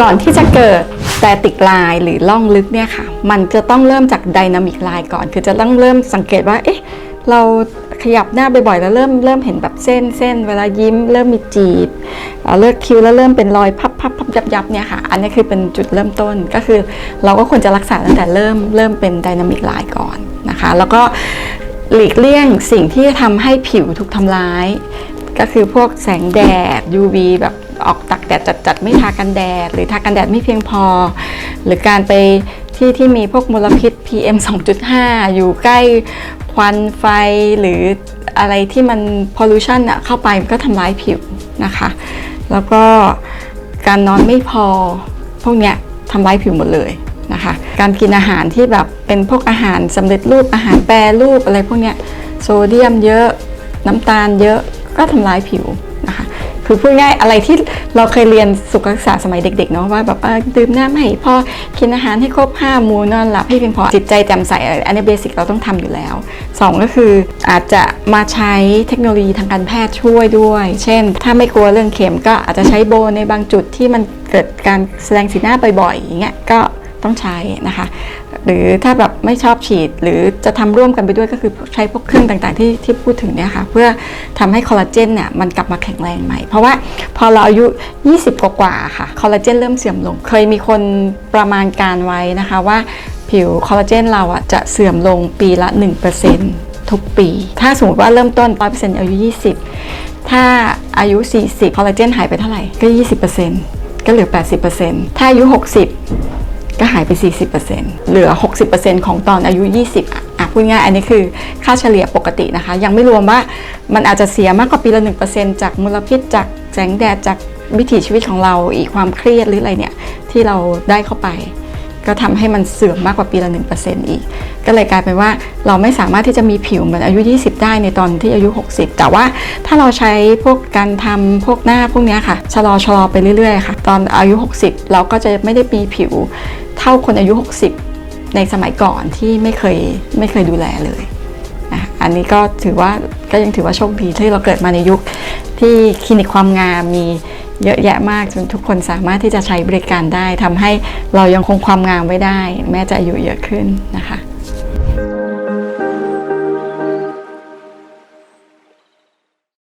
ก่อนที่จะเกิดแตติกลายหรือล่องลึกเนี่ยค่ะ มันจะต้องเริ่มจากไดนามิกลายก่อน คือจะต้องเริ่มสังเกตว่า เอ๊ะ เราขยับหน้าบ่อยๆ แล้วเริ่มเริ่มเห็นแบบเส้นเส้นเวลายิ้ม เริ่มมีจีบเอ่อเลิกคิ้วแล้วเริ่มเป็นรอยพับพับพับยับยับเนี่ยค่ะ อันนี้คือเป็นจุดเริ่มต้น ก็คือเราก็ควรจะรักษาตั้งแต่เริ่มเริ่มเป็นไดนามิกลายก่อนนะคะ แล้วก็หลีกเลี่ยงสิ่งที่ทำให้ผิวถูกทำร้าย ก็คือพวกแสงแดด UV แบบออกตักแดดจัดๆไม่ทากันแดด หรือทากันแดดไม่เพียงพอ หรือการไปที่ที่มีพวกมลพิษ PM 2.5 อยู่ใกล้ควันไฟหรืออะไรที่มัน pollution อะเข้าไปมันก็ทำร้ายผิวนะคะ แล้วก็การนอนไม่พอพวกเนี้ยทำร้ายผิวหมดเลยนะคะ การกินอาหารที่แบบเป็นพวกอาหารสำเร็จรูปอาหารแปรรูปอะไรพวกเนี้ยโซเดียมเยอะน้ำตาลเยอะ ก็ทำร้ายผิวนะคะคือพูดง่ายอะไรที่เราเคยเรียนสุขศึกษาสมัยเด็กๆเนาะว่าแบบดื่มน้ำให้พอกินอาหารให้ครบ5หมู่นอนหลับให้เพียงพอจิตใจแจ่มใสอะไรอันนี้เบสิกเราต้องทำอยู่แล้ว 2 ก็คืออาจจะมาใช้เทคโนโลยีทางการแพทย์ช่วยด้วย เช่น ถ้าไม่กลัวเรื่องเข็มก็อาจจะใช้โบในบางจุดที่มันเกิดการแสดงสีหน้าบ่อยๆอย่างเงี้ยก็ต้องใช้นะคะ หรือถ้าแบบไม่ชอบฉีด หรือจะทำร่วมกันไปด้วยก็คือใช้พวกเครื่องต่างๆที่ที่พูดถึงเนี่ยค่ะเพื่อทำให้คอลลาเจนเนี่ยมันกลับมาแข็งแรงใหม่ เพราะว่าพอเราอายุ 20 กว่าๆค่ะคอลลาเจนเริ่มเสื่อมลง เคยมีคนประมาณการไว้นะคะว่าผิวคอลลาเจนเราอะจะเสื่อมลงปีละ 1%ทุกปี ถ้าสมมติว่าเริ่มต้น 100%อายุ 20 ถ้าอายุ 40 คอลลาเจนหายไปเท่าไหร่ ก็ 20%ก็เหลือ 80%ถ้าอายุ 60 ก็หายไป 40%เหลือ 60%ของตอนอายุ 20อะอะพูดง่ายอันนี้คือค่าเฉลี่ยปกตินะคะ ยังไม่รวมว่ามันอาจจะเสียมากกว่าปีละ 1%จากมลพิษจากแสงแดดจากวิถีชีวิตของเราอีกความเครียดหรืออะไรเนี่ยที่เราได้เข้าไป ก็ทำให้มันเสื่อมมากกว่าปีละ 1%อีก ก็เลยกลายเป็นว่าเราไม่สามารถที่จะมีผิวเหมือนอายุ 20 ได้ในตอนที่อายุ 60 แต่ว่าถ้าเราใช้พวกการทำพวกหน้าพวกนี้ค่ะชะลอชะลอไปเรื่อยๆค่ะ ตอนอายุ 60 เราก็จะไม่ได้มีผิวเท่าคนอายุ 60 ในสมัยก่อนที่ไม่เคยไม่เคยดูแลเลยนะอันนี้ก็ถือว่าก็ยังถือว่าโชคดีที่เราเกิดมาในยุคที่คลินิกความงามมีเยอะแยะมากจนทุกคนสามารถที่จะใช้บริการได้ทำให้เรายังคงความงามไว้ได้ แม้จะอายุเยอะขึ้นนะคะ